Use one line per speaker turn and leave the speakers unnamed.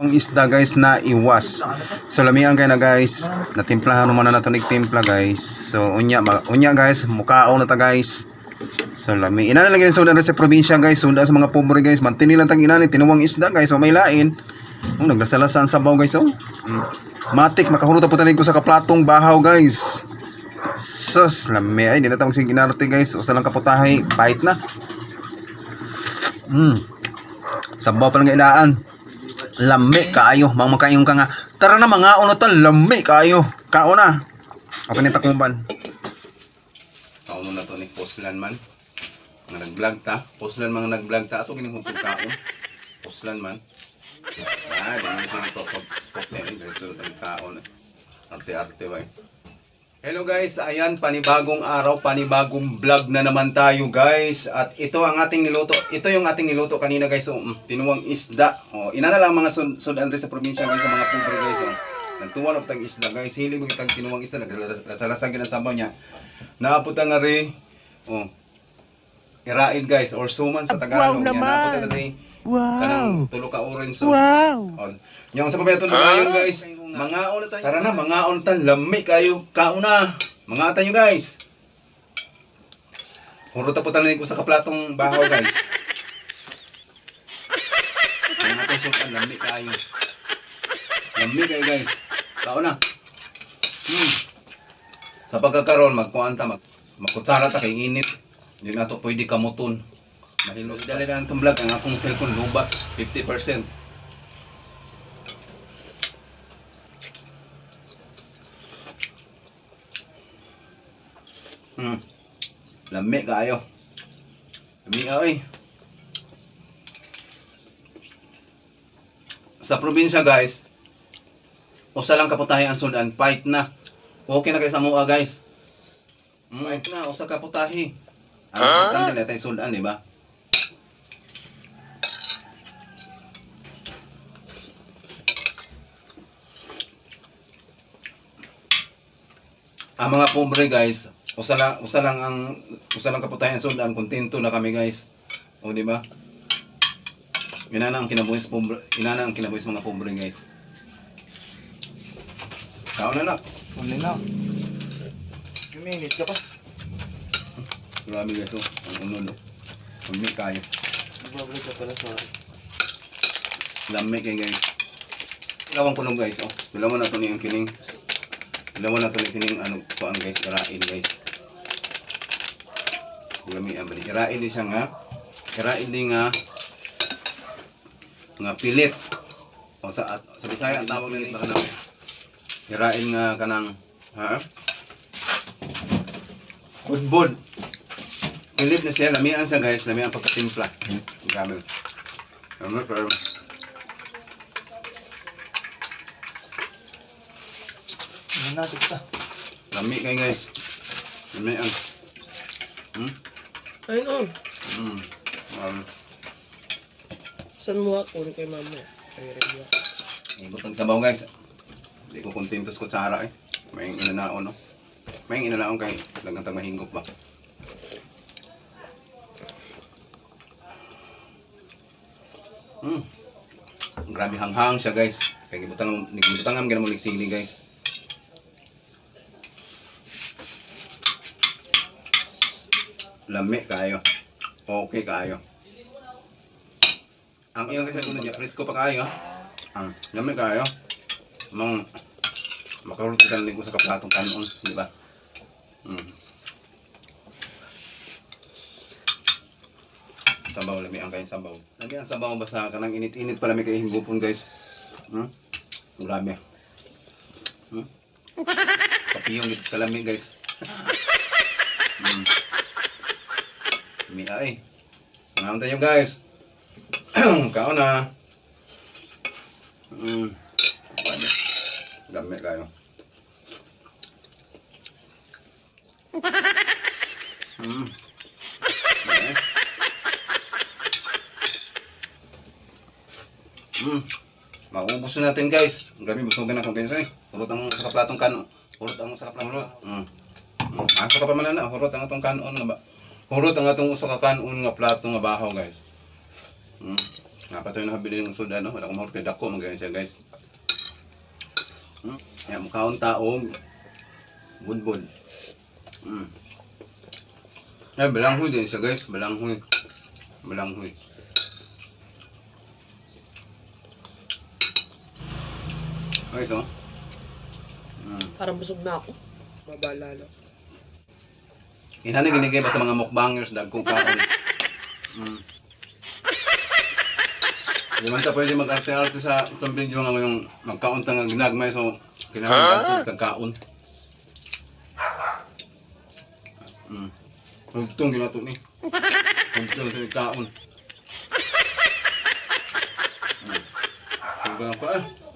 Ang isda guys na iwas. So lamian kay na guys. Natimplahan mo na nato timpla guys. So unya unya guys, mukhaon na ta guys. So lami. Ina na lang sudan sa probinsya guys, sudan sa mga pobre guys. Mantini lang tag inani tinuwang isda guys, may lain. Oh, nagdasalasan sa baw guys oh. Mm. Matik makahurot po tanig ko sa kaplatong bahaw guys. Sus, lami ay di na tawag sig inarte guys. Usa lang kaputahe, bite na. Mm. Sabaw pa lang ilaan. Lami kaayo, mga makayong ka nga. Tara na mga ono to, lami kaayo. Kao na. Ako ni takuban. Kao mo na to ni Poslan man. Mga nag-vlog ta. Poslan mga nag-vlog ta. Ato gining hupog kaon. Poslan man. Ah, di mo siya to pag Hello guys, ayan panibagong araw, panibagong vlog na naman tayo guys. At ito ang ating niluto. Ito yung ating niluto kanina guys. So, mm, tinuwang isda. Oh, ina na lang mga sud sud Andres sa probinsya guys sa mga pobre guys. Oh. Nagtuwa na putang isda guys. Hili mo kitang tinuwang isda. Naglasalasag yun ang sabaw niya. Naaputa nga rin. Oh. Irain guys or suman sa Tagalog.
Wow
Yan,
naman.
naaputa na rin. Kanang
Wow!
tulo ka orange. So.
Wow!
Oh, yung sa pabayatong lumayon guys. Mga on tayo. Tara na, mga on tan lami kayo. Kauna. Mga tayo guys. Hurot po tanan ko sa kaplatong bahaw guys. Mga to sultan lami kayo. Lami kayo guys. Kauna. Hmm. Sa pagkakaroon magkuan ta mag makutsara ta kay init. Di na to pwede kamuton. Mahilos dali na itong vlog ang akong cellphone lubat 50%. Hmm. Lami kayo. Lami ay. Sa probinsya guys, usa lang kaputahe ang sudan, fight na. Okay na kayo sa mua guys. Mm, fight na, usa kaputahe. Ang importante na tayo sudan, di ba? Ang mga pobre guys, usa lang usa lang ang usa lang kaputayan sundan, kontento na kami guys. O di ba? Ina na ang kinabuhis pobre, ina na ang kinabuhis mga pobre guys. Kao na na.
Ano na? Kuminit ka pa.
Grabe guys oh, ang uno no. Umi kayo.
Nagbablog ka pala sa
Lami kay guys. Ilawang kunog guys oh. Ilawan na to ni ang kining. Ilawan na to ni kining ano kuan guys, irain guys. Lami ang bali. Irain di siya nga. Irain di nga nga pilit. O sa at, sa Bisaya ang tawag nila kanang irain nga kanang ha? Budbud. Pilit na siya, lamian siya guys, lamian pagkatimpla. Grabe. Ano pero
Ano na, kita.
Lami kayo guys. Lami ang. Hmm?
Ayun oh.
Hmm. Um,
Saan mo ako kay mama? Kay Rhea.
ikot ang sabaw guys. Hindi ko kontento sa kutsara eh. May inanaon no. May inanaon kay lagang tag mahingop ba. Hmm. Grabe hanghang siya guys. Kaya gibutang gibutang am ganamo sili guys. Lami kayo. Okay kayo. Ang iyong kasi kuno niya presko pa kayo. Ang lami kayo. Mong makarot ka din ko sa kaplatong kanon, di ba? Mm. Sabaw lami ang kain sabaw. Lami ang sabaw basta kanang init-init pa lami kay hingupon guys. Hmm? Grabe. Hmm? Kapiyong gits kalami guys. hmm. Mi ay. Ngayon tayo guys. Kaon na. Mm. Ano? Dami kayo. Mm. Mm. Maubos na natin guys. Ang grabe busugin na akong guys eh. Hurot ang sa kaplatong kanon. Hurot ang sa kaplatong. Mm. Mm. Asa ka pa man na. Hurot ang atong kanon nga ba. Hurot ang atong usa ka kanon nga plato nga bahaw guys. Mm. Nga pa tayo nakabili ng soda, no? Wala akong mahal kay Dako, magayon siya, guys. Hmm? Kaya mukhaon taong budbud. Hmm. Ay, balanghoy din siya, guys. Balanghoy. Balanghoy. Okay, so. Hmm.
Parang busog na ako. Mabala na.
Inhani ginigay basta mga mukbangers dagkong kaon. Mm. Di man ta pwede mag-arte-arte sa itong video nga yung magkaon ta nga ginagmay so kinahanglan huh? tagkaon. Mm. Hugtong ginato ni. Hugtong sa kaon. Mm. Hugtong pa eh.